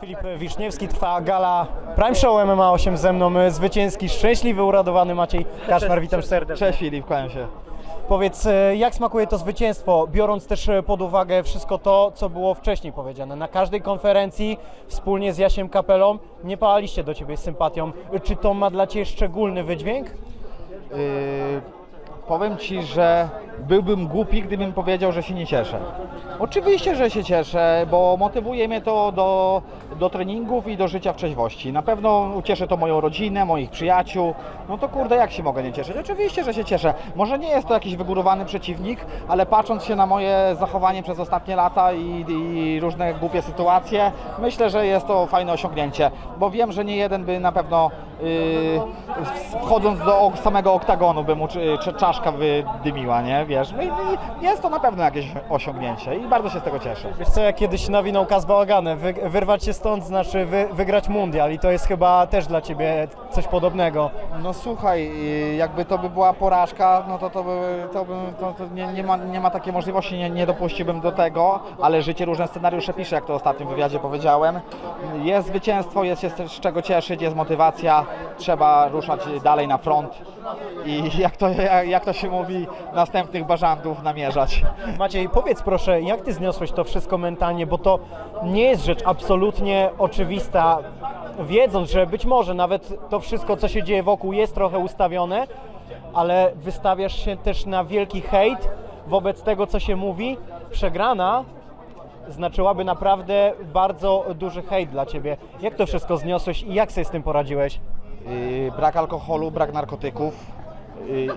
Filip Wiszniewski, trwa gala Prime Show MMA 8 ze mną, zwycięski, szczęśliwy, uradowany Maciej Kaszmar, witam serdecznie. Cześć Filip, kłaniam się. Powiedz, e, jak smakuje to zwycięstwo, biorąc też e, pod uwagę wszystko to, co było wcześniej powiedziane. Na każdej konferencji wspólnie z Jasiem Kapelą nie pałaliście do Ciebie z sympatią. Czy to ma dla Ciebie szczególny wydźwięk? Yy, powiem Ci, że byłbym głupi, gdybym powiedział, że się nie cieszę. Oczywiście, że się cieszę, bo motywuje mnie to do, do treningów i do życia w trzeźwości. Na pewno ucieszę to moją rodzinę, moich przyjaciół. No to kurde, jak się mogę nie cieszyć? Oczywiście, że się cieszę. Może nie jest to jakiś wygórowany przeciwnik, ale patrząc się na moje zachowanie przez ostatnie lata i, i różne głupie sytuacje, myślę, że jest to fajne osiągnięcie, bo wiem, że nie jeden by na pewno yy, wchodząc do samego oktagonu by mu czaszka wydymiła, nie? Wiesz, no i, i jest to na pewno jakieś osiągnięcie i bardzo się z tego cieszę. Wiesz co, jak kiedyś nawinął Kaz Bałaganę, wy, wyrwać się stąd znaczy wy, wygrać mundial i to jest chyba też dla Ciebie coś podobnego. No słuchaj, y, jakby to by była porażka, no to to, by, to, by, to, to nie, nie, ma, nie ma takiej możliwości, nie, nie dopuściłbym do tego, ale życie różne scenariusze pisze, jak to w ostatnim wywiadzie powiedziałem. Jest zwycięstwo, jest się z czego cieszyć, jest motywacja, trzeba ruszać dalej na front i jak to, jak, jak to się mówi, następnych bażantów namierzać. Maciej, powiedz proszę, jak ty zniosłeś to wszystko mentalnie, bo to nie jest rzecz absolutnie oczywista, wiedząc, że być może nawet to wszystko, co się dzieje wokół jest trochę ustawione, ale wystawiasz się też na wielki hejt wobec tego, co się mówi. Przegrana znaczyłaby naprawdę bardzo duży hejt dla ciebie. Jak to wszystko zniosłeś i jak sobie z tym poradziłeś? Yy, brak alkoholu, brak narkotyków i,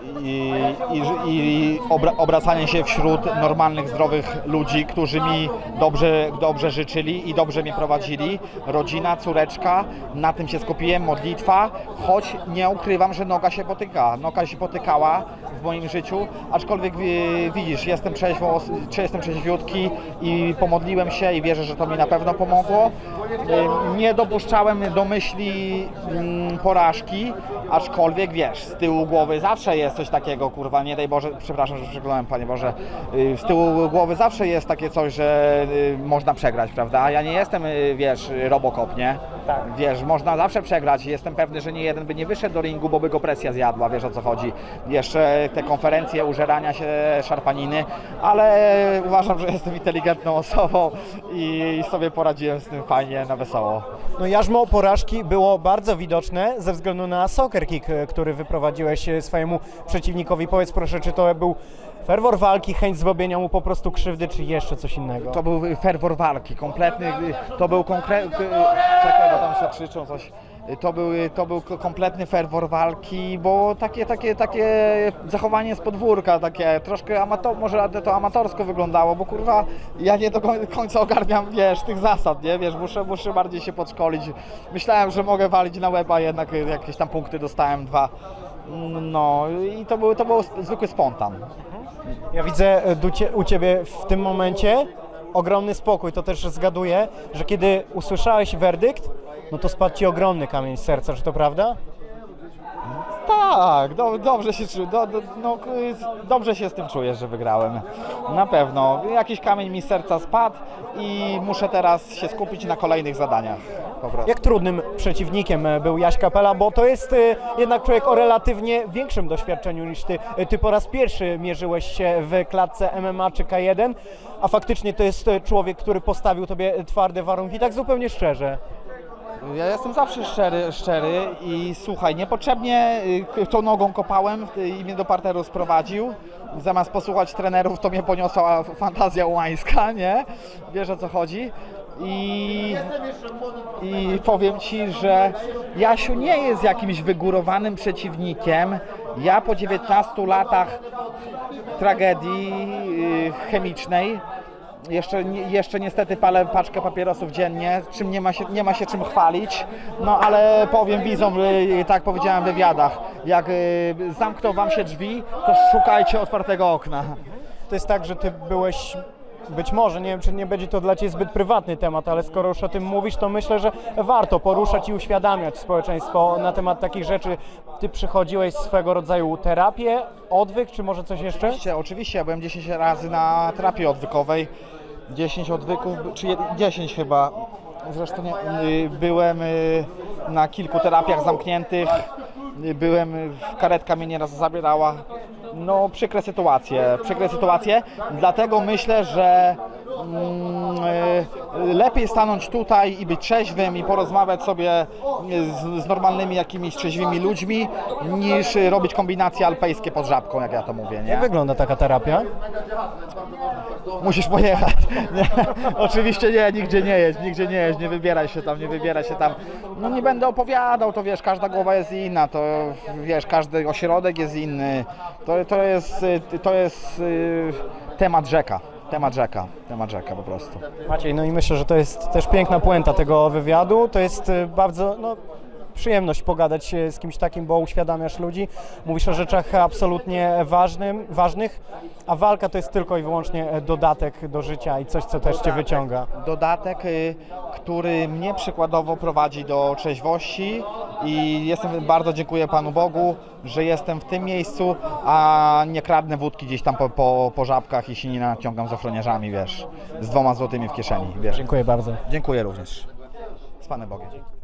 i, i obra, obracanie się wśród normalnych, zdrowych ludzi, którzy mi dobrze, dobrze życzyli i dobrze mnie prowadzili. Rodzina, córeczka, na tym się skupiłem, modlitwa, choć nie ukrywam, że noga się potyka. Noga się potykała w moim życiu, aczkolwiek widzisz, jestem, trzeźwo, jestem trzeźwiutki i pomodliłem się i wierzę, że to mi na pewno pomogło. Yy, Nie dopuszczałem do myśli mm, porażki, aczkolwiek wiesz, z tyłu głowy zawsze jest coś takiego, kurwa, nie daj Boże, przepraszam, że przeglądałem, Panie Boże, Yy, z tyłu głowy zawsze jest takie coś, że yy, można przegrać, prawda? Ja nie jestem, wiesz, Robocop, nie? Tak. Wiesz, można zawsze przegrać. Jestem pewny, że nie jeden by nie wyszedł do ringu, bo by go presja zjadła, wiesz o co chodzi. Jeszcze te konferencje, użerania się, szarpaniny, ale uważam, że jestem inteligentną osobą i sobie poradziłem z tym fajnie, na wesoło. No jarzmo porażki było bardzo widoczne ze względu na soccer kick, e, który wyprowadziłeś e, swojemu przeciwnikowi. Powiedz proszę, czy to był ferwor walki, chęć zrobienia mu po prostu krzywdy, czy jeszcze coś innego? To był ferwor walki, kompletny, to był konkretny, czekaj, bo tam się krzyczą coś. To był, to był ko- kompletny ferwor walki, bo takie, takie, takie zachowanie z podwórka, takie troszkę amator, może to amatorsko wyglądało, bo kurwa ja nie do koń- końca ogarniam, wiesz, tych zasad, nie, wiesz, muszę, muszę bardziej się podszkolić. Myślałem, że mogę walić na łeb, a jednak jakieś tam punkty dostałem, dwa. No i to był, to był zwykły spontan. Ja widzę cie- u Ciebie w tym momencie ogromny spokój. To też zgaduję, że kiedy usłyszałeś werdykt, no to spadł Ci ogromny kamień z serca, czy to prawda? Tak, do, dobrze się czu- do, do, no, dobrze się z tym czuję, że wygrałem. Na pewno. Jakiś kamień mi z serca spadł i muszę teraz się skupić na kolejnych zadaniach. Po prostu. Jak trudnym przeciwnikiem e, był Jaś Kapela, bo to jest e, jednak człowiek o relatywnie większym doświadczeniu niż ty. E, Ty po raz pierwszy mierzyłeś się w klatce MMA czy K1, a faktycznie to jest człowiek, który postawił tobie twarde warunki, tak zupełnie szczerze. Ja jestem zawsze szczery, szczery i słuchaj, niepotrzebnie tą nogą kopałem i mnie do parteru sprowadził. Zamiast posłuchać trenerów, to mnie poniosła fantazja łańska, nie? Wiesz o co chodzi? I, I powiem Ci, że Jasiu nie jest jakimś wygórowanym przeciwnikiem. Ja po 19 latach tragedii y, chemicznej jeszcze, jeszcze niestety palę paczkę papierosów dziennie, czym nie ma się, nie ma się czym chwalić, no ale powiem widzom, y, tak powiedziałem w wywiadach, jak y, zamkną wam się drzwi, to szukajcie otwartego okna. To jest tak, że ty byłeś. Być może, nie wiem, czy nie będzie to dla Ciebie zbyt prywatny temat, ale skoro już o tym mówisz, to myślę, że warto poruszać i uświadamiać społeczeństwo na temat takich rzeczy. Ty przychodziłeś swego rodzaju terapię, odwyk, czy może coś jeszcze? Oczywiście, oczywiście, ja byłem 10 razy na terapii odwykowej, 10 odwyków, czy jed- 10 chyba, Zresztą nie, y, byłem y, na kilku terapiach zamkniętych, y, byłem, karetka mnie nieraz zabierała. No przykre sytuacje, przykre sytuacje, dlatego myślę, że lepiej stanąć tutaj i być trzeźwym i porozmawiać sobie z, z normalnymi jakimiś trzeźwymi ludźmi, niż robić kombinacje alpejskie pod żabką, jak ja to mówię, nie? Jak wygląda taka terapia? Musisz pojechać. Nie, oczywiście nie, nigdzie nie jedź, nigdzie nie jedź, nie wybieraj się tam, nie wybieraj się tam. No nie będę opowiadał, to wiesz, każda głowa jest inna, to wiesz, każdy ośrodek jest inny. To, to jest, y, to jest y, temat rzeka, temat rzeka, temat rzeka po prostu. Maciej, no i myślę, że to jest też piękna puenta tego wywiadu. To jest y, bardzo no, przyjemność pogadać z kimś takim, bo uświadamiasz ludzi. Mówisz o rzeczach absolutnie ważnym, ważnych, a walka to jest tylko i wyłącznie dodatek do życia i coś, co też cię wyciąga. Dodatek, y, który mnie przykładowo prowadzi do trzeźwości i jestem bardzo dziękuję Panu Bogu, że jestem w tym miejscu, a nie kradnę wódki gdzieś tam po, po, po żabkach i się nie naciągam z ochroniarzami, wiesz, z dwoma złotymi w kieszeni, wiesz. Dziękuję bardzo. Dziękuję również. Z Panem Bogiem.